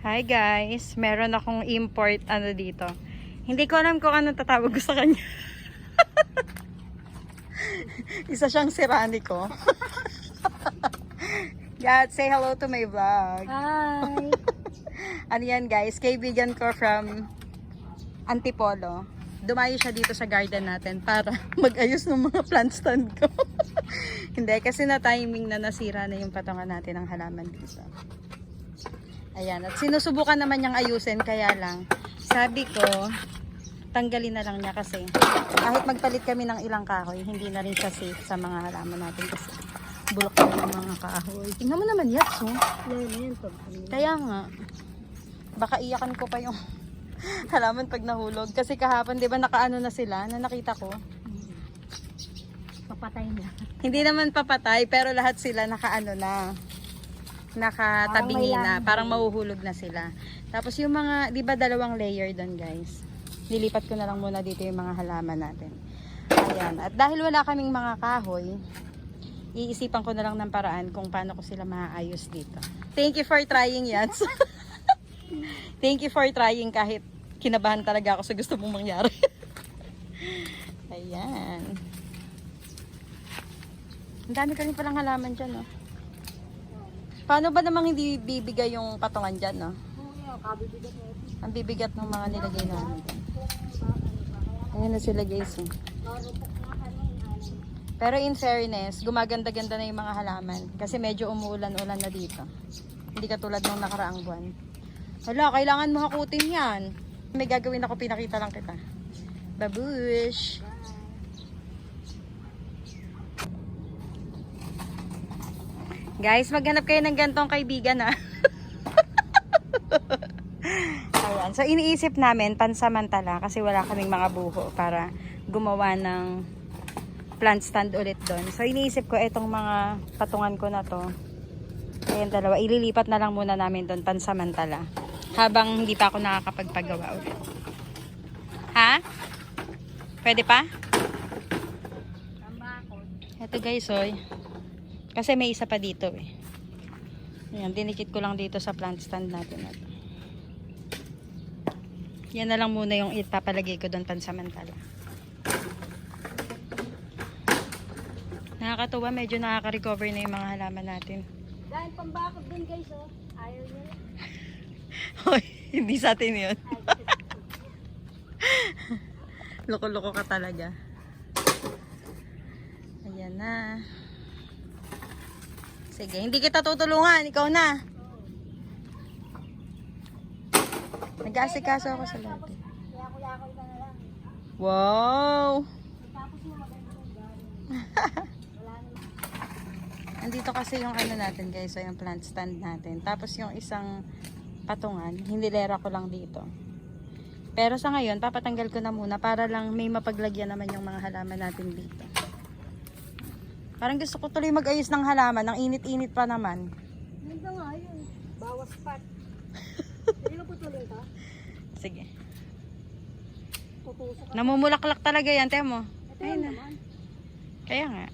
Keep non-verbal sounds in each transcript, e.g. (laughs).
Hi guys, meron akong import ano dito. Hindi ko alam kung anong tatawag ko sa kanya. (laughs) Isa siyang sirani ko. (laughs) God, say hello to my vlog. Hi! (laughs) Ano yan guys, kaibigan ko from Antipolo. Dumayo siya dito sa garden natin para mag-ayos ng mga plant stand ko. Hindi, kasi na timing na nasira na yung patungan natin ng halaman dito. Ayan, at sinusubukan naman niyang ayusin, kaya lang, sabi ko, tanggalin na lang niya kasi kahit magpalit kami ng ilang kahoy, hindi na rin siya safe sa mga halaman natin kasi bulok na yung mga kahoy. Tingnan mo naman, oh. Yan, yan. Pag, Kaya nga, baka iyakan ko pa yung (laughs) halaman pag nahulog. Kasi kahapon, di ba, nakaano na sila, na nakita ko. papatay na. Hindi naman papatay, pero lahat sila nakaano na. Nakatabingi na, parang mahuhulog na sila. Tapos yung mga, di ba dalawang layer doon guys. Nilipat ko na lang muna dito yung mga halaman natin. Ayan. At dahil wala kaming mga kahoy, iisipan ko na lang ng paraan kung paano ko sila maayos dito. Thank you for trying, Yats. (laughs) Thank you for trying kahit kinabahan talaga ako sa gusto mong mangyari. (laughs) Ayan. Ang dami ka rin palang halaman dyan, no? Paano ba namang hindi bibigay yung patungan dyan, no? Ang bibigat ng mga nilagay namin. Ayan na sila guys, eh. Pero in fairness, gumaganda-ganda na yung mga halaman. Kasi medyo umuulan-ulan na dito. Hindi katulad nung nakaraang buwan. Hala, kailangan mo hakutin yan. May gagawin ako, pinakita lang kita. Babush! Guys, maghanap kayo ng gantong kaibigan ah. (laughs) Ayan. So, iniisip namin pansamantala kasi wala kaming mga buho para gumawa ng plant stand ulit doon. So, iniisip ko itong mga patungan ko na to. Ayan, dalawa. Ililipat na lang muna namin doon pansamantala. Habang hindi pa ako nakakapagpagawa ulit. Ha? Pwede pa? Ito guys, oy. Kasi may isa pa dito eh. Ayan, dinikit ko lang dito sa plant stand natin. Yan na lang muna yung ipapalagay ko doon pansamantala. Nakakatuwa, medyo nakaka-recover na yung mga halaman natin. Dahil pambakot din guys, oh. Ayaw rin. (laughs) Hoy, hindi sa atin yun. (laughs) Loko-loko ka talaga. Ayan na. Sige, hindi kita tutulungan. Ikaw na. Nag-aasikaso ako sa lang. Wow! (laughs) Andito kasi yung ano natin guys, so yung plant stand natin. Tapos yung isang patungan, hinilera ko lang dito. Pero sa ngayon, papatanggal ko na muna para lang may mapaglagyan naman yung mga halaman natin dito. Parang gusto ko tuloy mag-ayos ng halaman, ang init-init pa naman. Na nga yun. Bawas pat. (laughs) Hindi mo putulin ka? Sige. Tutusok ka. Namumulaklak talaga yan, temo. Ito Ayun yun na. naman. Kaya nga.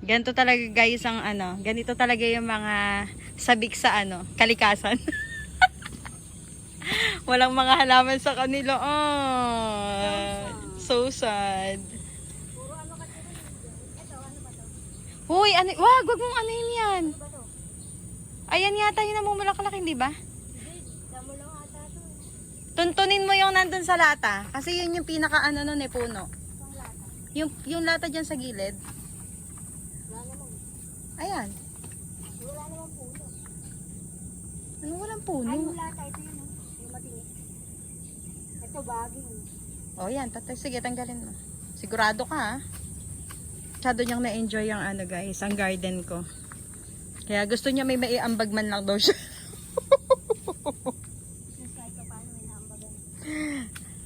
Ganito talaga guys ang ano, ganito talaga yung mga sabik sa ano, kalikasan. (laughs) Walang mga halaman sa kanila. Oh, so sad. Puro ano ka dito. Ito, ano ba to? Hoy, ano, wag, wag mong yun yan. Ayan yata yung namumulaklak, hindi ba? Tuntunin mo yung nandun sa lata. Kasi yun yung pinaka ano nun eh, puno. Yung, yung lata dyan sa gilid. Ayan. Wala naman puno. Ano walang Ay, puno? yung lata, ito yun. oh. Yung matinik. Ito, baging. O yan, tatay. Sige, tanggalin mo. Sigurado ka ha. Masyado niyang na-enjoy yung ano guys, ang garden ko. Kaya gusto niya may maiambag man lang daw siya. (laughs)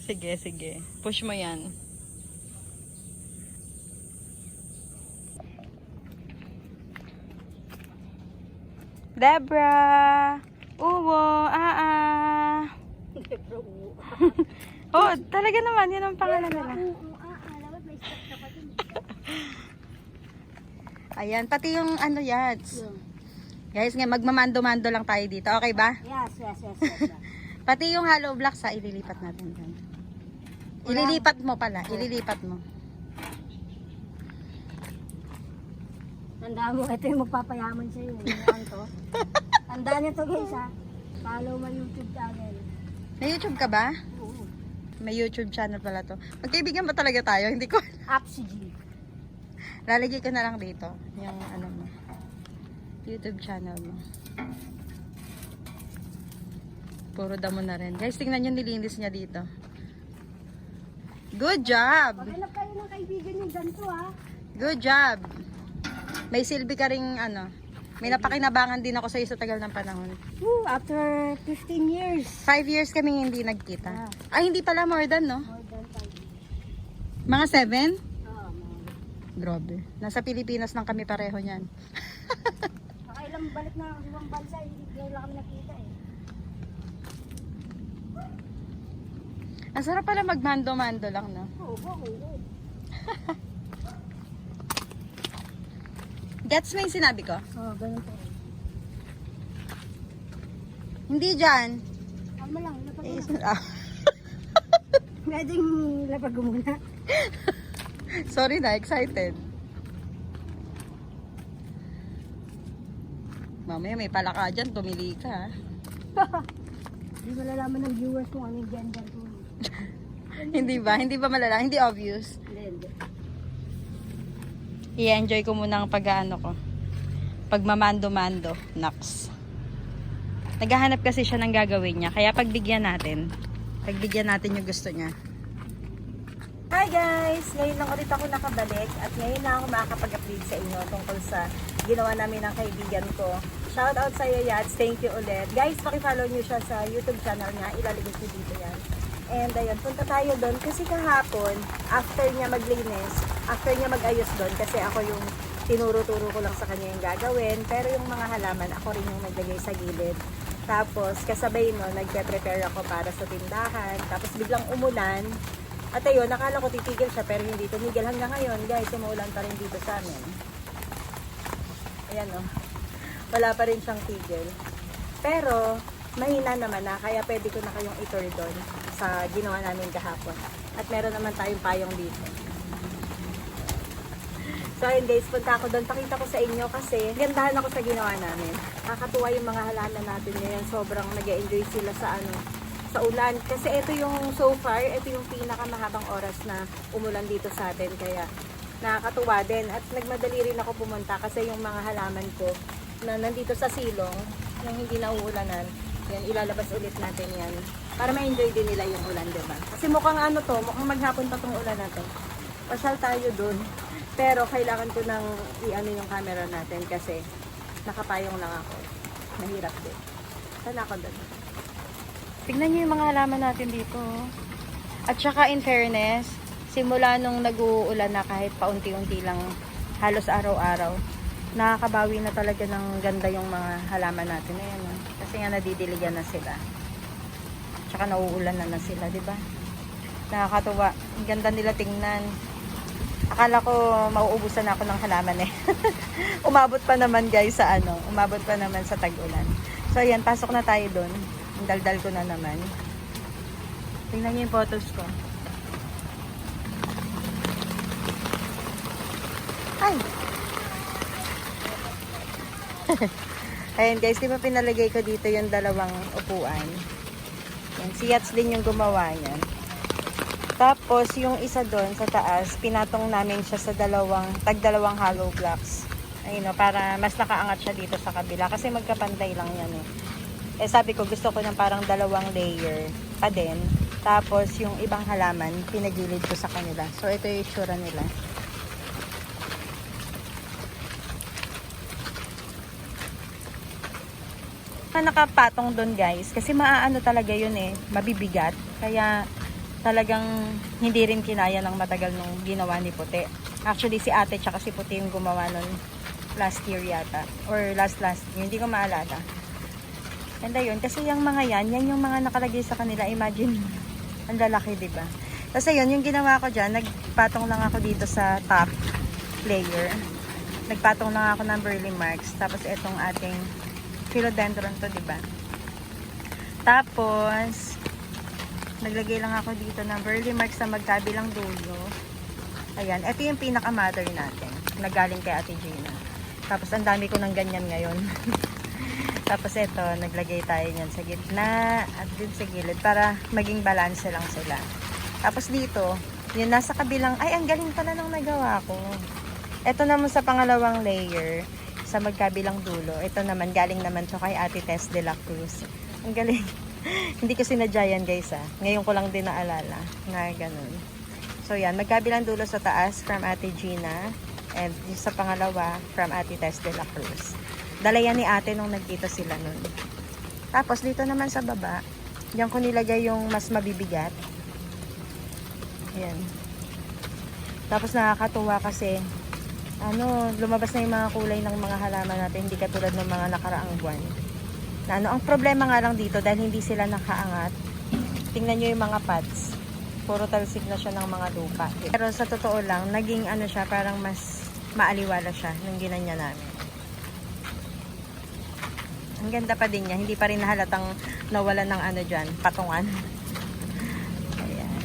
Sige, sige. Push mo yan. Debra! Uwo! Ah ah! Oo. Oh, talaga naman. Yan ang pangalan nila. Oo, ah, alam mo, may stop ka pa dun. Ayan, pati yung ano yats. Yung, Guys, nga magmamando-mando lang tayo dito. Okay ba? Yes, yes, yes. yes. (laughs) Pati yung hollow blocks ha, ililipat natin dyan. Ililipat mo pala, ililipat mo. Tandaan mo, ito yung magpapayaman sa'yo. Yan to. (laughs) Tandaan niyo to guys ha. Follow my YouTube channel. May YouTube ka ba? Oo. May YouTube channel pala to. Magkaibigan ba talaga tayo? Hindi ko. Oxygen. Lalagay ko na lang dito yung ano mo. YouTube channel mo. Puro damo na rin. Guys, tingnan nyo nilinis niya dito. Good job! Pagalap kayo ng kaibigan yung ganito ha. Good job! May silbi ka rin ano. May napakinabangan din ako sa iyo sa tagal ng panahon. Woo, after 15 years. 5 years kami hindi nagkita. Ah. Ay, hindi pala more than, no? More than 5 Mga 7? Grabe. Nasa Pilipinas lang kami pareho niyan. Nakailang balik na ang ibang bansa, hindi lang kami nakita eh. Ang sarap pala magmando-mando lang, no? Oo, oo, oo. (laughs) Gets mo yung sinabi ko? Oo, ganun po. Hindi dyan. Kalma lang, lapag Eh, mo na. ah, (laughs) Pwedeng lapag muna. (laughs) (laughs) sorry na, excited. Mamaya may palaka dyan, tumili ka. (laughs) Hindi malalaman ng viewers kung ano yung gender ko. (laughs) hindi ba? Hindi ba malala? Hindi obvious. Hindi. I-enjoy ko muna ang pag-ano ko. Pagmamando-mando. Naks. Naghahanap kasi siya ng gagawin niya. Kaya pagbigyan natin. Pagbigyan natin yung gusto niya. Hi guys! Ngayon lang ulit ako nakabalik at ngayon na ako makakapag-update sa inyo tungkol sa ginawa namin ng kaibigan ko. Shout out sa iyo, Yats. Thank you ulit. Guys, pakifollow niyo siya sa YouTube channel niya. Ilalagay ko dito yan. And ayun, punta tayo doon kasi kahapon, after niya maglinis, after niya mag-ayos doon, kasi ako yung tinuro-turo ko lang sa kanya yung gagawin, pero yung mga halaman, ako rin yung naglagay sa gilid. Tapos, kasabay no, nagpe-prepare ako para sa tindahan. Tapos, biglang umulan. At ayun, nakala ko titigil siya, pero hindi tumigil. Hanggang ngayon, guys, umuulan pa rin dito sa amin. Ayan o. Wala pa rin siyang tigil. Pero, mahina naman na, kaya pwede ko na kayong itour doon sa ginawa namin kahapon. At meron naman tayong payong dito. So ayun guys, punta ako doon. Pakita ko sa inyo kasi gandahan ako sa ginawa namin. Nakakatuwa yung mga halaman natin ngayon. Sobrang nag enjoy sila sa ano sa ulan. Kasi ito yung so far, ito yung pinakamahabang oras na umulan dito sa atin. Kaya nakakatuwa din. At nagmadali rin ako pumunta kasi yung mga halaman ko na nandito sa silong, yung hindi nauulanan, yan, ilalabas ulit natin yan. Para ma-enjoy din nila yung ulan, di ba? Kasi mukhang ano to, mukhang maghapon pa tong ulan na to. Pasyal tayo dun. Pero kailangan ko nang i-ano yung camera natin kasi nakapayong lang ako. Mahirap din. Saan ako dun? Tignan niyo yung mga halaman natin dito. At saka in fairness, simula nung nag-uulan na kahit paunti-unti lang halos araw-araw, nakakabawi na talaga ng ganda yung mga halaman natin. Ayan, oh. Kasi nga nadidiligan na sila. Tsaka nauulan na na sila, di ba? Nakakatuwa. Ang ganda nila tingnan. Akala ko mauubusan ako ng halaman eh. (laughs) Umabot pa naman guys sa ano, umabot pa naman sa tag-ulan. So ayan, pasok na tayo doon. Ang daldal ko na naman. Tingnan niyo yung photos ko. Ay! (laughs) Ayan guys, di ba pinalagay ko dito yung dalawang upuan? Yan, si Yats din yung gumawa niyan. Tapos, yung isa doon sa taas, pinatong namin siya sa dalawang, tag dalawang hollow blocks. Ayun o, para mas nakaangat siya dito sa kabila. Kasi magkapantay lang yan eh. Eh sabi ko, gusto ko ng parang dalawang layer pa din. Tapos, yung ibang halaman, pinagilid ko sa kanila. So, ito yung itsura nila. na nakapatong doon guys kasi maaano talaga yun eh mabibigat kaya talagang hindi rin kinaya ng matagal nung ginawa ni Puti actually si ate tsaka si Puti yung gumawa nun last year yata or last last year hindi ko maalala ganda yun kasi yung mga yan yan yung mga nakalagay sa kanila imagine ang lalaki diba kasi yun yung ginawa ko dyan nagpatong lang ako dito sa top layer nagpatong lang ako ng burley marks tapos itong ating philodendron to, di ba? Tapos, naglagay lang ako dito ng burley marks sa magkabilang dulo. Ayan, ito yung pinaka-mother natin. Nagaling kay Ate Gina. Tapos, ang dami ko ng ganyan ngayon. (laughs) Tapos ito, naglagay tayo niyan sa gitna at din sa gilid para maging balance lang sila. Tapos dito, yung nasa kabilang, ay ang galing pala ng nagawa ko. Ito naman sa pangalawang layer, sa magkabilang dulo. Ito naman, galing naman to kay Ate Tess de la Cruz. Ang galing. (laughs) Hindi ko sinadya yan guys ah. Ngayon ko lang din naalala na ganun. So yan, magkabilang dulo sa taas from Ate Gina. And sa pangalawa, from Ate Tess de la Cruz. Dala yan ni ate nung nagkita sila nun. Tapos dito naman sa baba, diyan ko nilagay yung mas mabibigat. Ayan. Tapos nakakatuwa kasi ano, lumabas na yung mga kulay ng mga halaman natin, hindi katulad ng mga nakaraang buwan. Na ano, ang problema nga lang dito dahil hindi sila nakaangat. Tingnan nyo yung mga pads. Puro talsik na siya ng mga lupa. Pero sa totoo lang, naging ano siya, parang mas maaliwala siya nung ginanya namin. Ang ganda pa din niya. Hindi pa rin nahalatang nawala ng ano dyan, patungan. Ayan.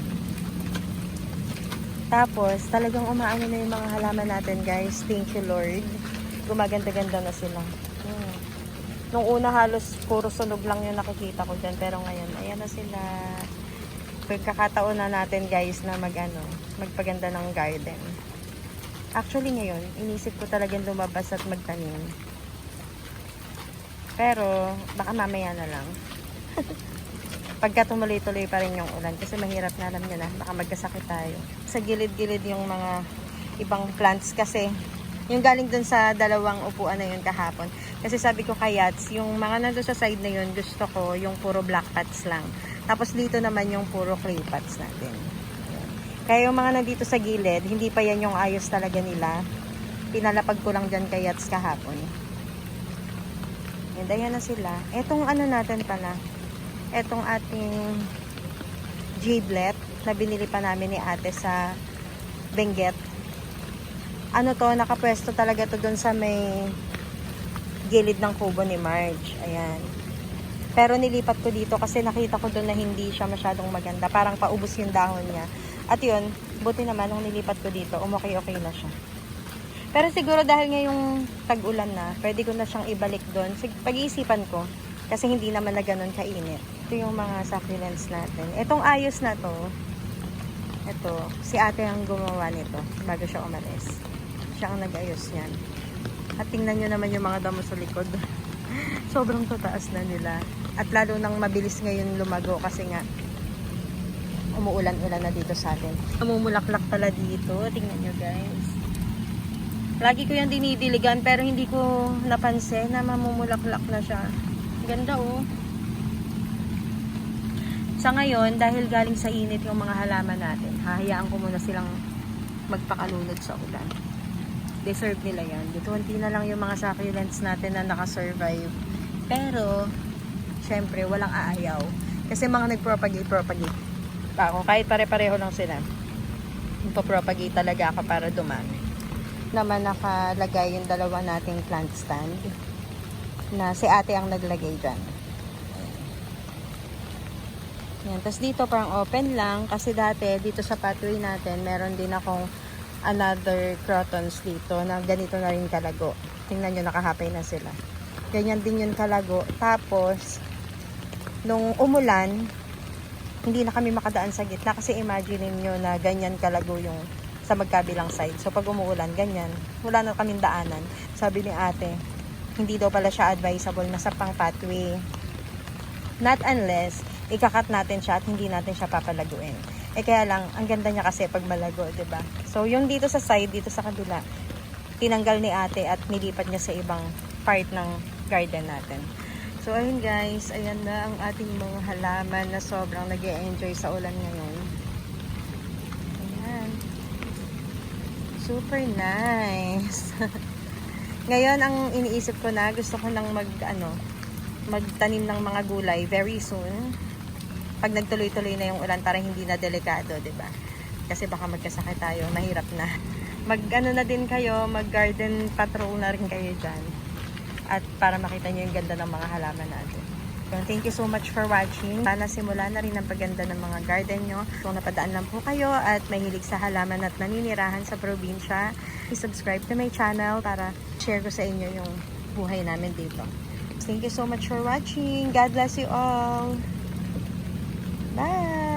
Tapos, talagang umaano na yung mga halaman natin, guys. Thank you, Lord. Gumaganda-ganda na sila. Hmm. Nung una, halos puro sunog lang yung nakikita ko dyan. Pero ngayon, ayan na sila. Pagkakataon na natin, guys, na mag, ano, magpaganda ng garden. Actually, ngayon, inisip ko talagang lumabas at magtanim. Pero, baka mamaya na lang. (laughs) Pagka tumuloy-tuloy pa rin yung ulan. Kasi mahirap na alam nyo na, baka magkasakit tayo. Sa gilid-gilid yung mga ibang plants kasi yung galing dun sa dalawang upuan na yun kahapon. Kasi sabi ko kay Yats, yung mga nandun sa side na yun, gusto ko yung puro black pots lang. Tapos dito naman yung puro clay pots natin. Kaya yung mga nandito sa gilid, hindi pa yan yung ayos talaga nila. Pinalapag ko lang dyan kay Yats kahapon. And ayan na sila. Etong ano natin pala. Etong ating giblet na binili pa namin ni ate sa Benguet. Ano to, nakapwesto talaga to dun sa may gilid ng kubo ni Marge. Ayan. Pero nilipat ko dito kasi nakita ko doon na hindi siya masyadong maganda. Parang paubos yung dahon niya. At yun, buti naman nung nilipat ko dito, umokay-okay na siya. Pero siguro dahil ngayong tag-ulan na, pwede ko na siyang ibalik doon. Pag-iisipan ko. Kasi hindi naman na ganun kainit. Ito yung mga succulents natin. Itong ayos na to, ito, si ate ang gumawa nito bago siya umalis. Siya ang nag-ayos niyan. At tingnan nyo naman yung mga damo sa likod. (laughs) Sobrang tataas na nila. At lalo nang mabilis ngayon lumago kasi nga umuulan-ulan na dito sa atin. Namumulaklak pala dito. Tingnan nyo guys. Lagi ko yung dinidiligan pero hindi ko napansin na mamumulaklak na siya. Ganda oh. Sa ngayon, dahil galing sa init yung mga halaman natin, hahayaan ko muna silang magpakalunod sa ulan. Deserve nila yan. Dito, konti na lang yung mga succulents natin na nakasurvive. Pero, syempre, walang aayaw. Kasi mga nagpropagate-propagate pa ako. Kahit pare-pareho lang sila. Nagpa-propagate talaga ako para dumami. Naman nakalagay yung dalawa nating plant stand na si ate ang naglagay dyan. Yan. Tapos dito parang open lang kasi dati dito sa pathway natin meron din akong another crotons dito na ganito na rin kalago. Tingnan nyo nakahapay na sila. Ganyan din yung kalago. Tapos nung umulan hindi na kami makadaan sa gitna kasi imagine nyo na ganyan kalago yung sa magkabilang side. So pag umuulan, ganyan. Wala na kaming daanan. Sabi ni ate, hindi daw pala siya advisable na sa pang pathway. Not unless ikakat natin siya at hindi natin siya papalaguin. Eh kaya lang, ang ganda niya kasi pag malago, ba? So yung dito sa side, dito sa kabila, tinanggal ni ate at nilipat niya sa ibang part ng garden natin. So ayun guys, ayan na ang ating mga halaman na sobrang nag enjoy sa ulan ngayon. Ayan. Super nice. (laughs) ngayon ang iniisip ko na, gusto ko nang mag ano, magtanim ng mga gulay very soon pag nagtuloy-tuloy na yung ulan para hindi na delikado, ba? Kasi baka magkasakit tayo, mahirap na. (laughs) Mag ano na din kayo, mag garden patrol na rin kayo diyan. at para makita nyo yung ganda ng mga halaman natin. Yun, Thank you so much for watching. Sana simula na rin ang paganda ng mga garden nyo. Kung napadaan lang po kayo at mahilig sa halaman at naninirahan sa probinsya, subscribe to my channel para share ko sa inyo yung buhay namin dito. Thank you so much for watching. God bless you all. Bye!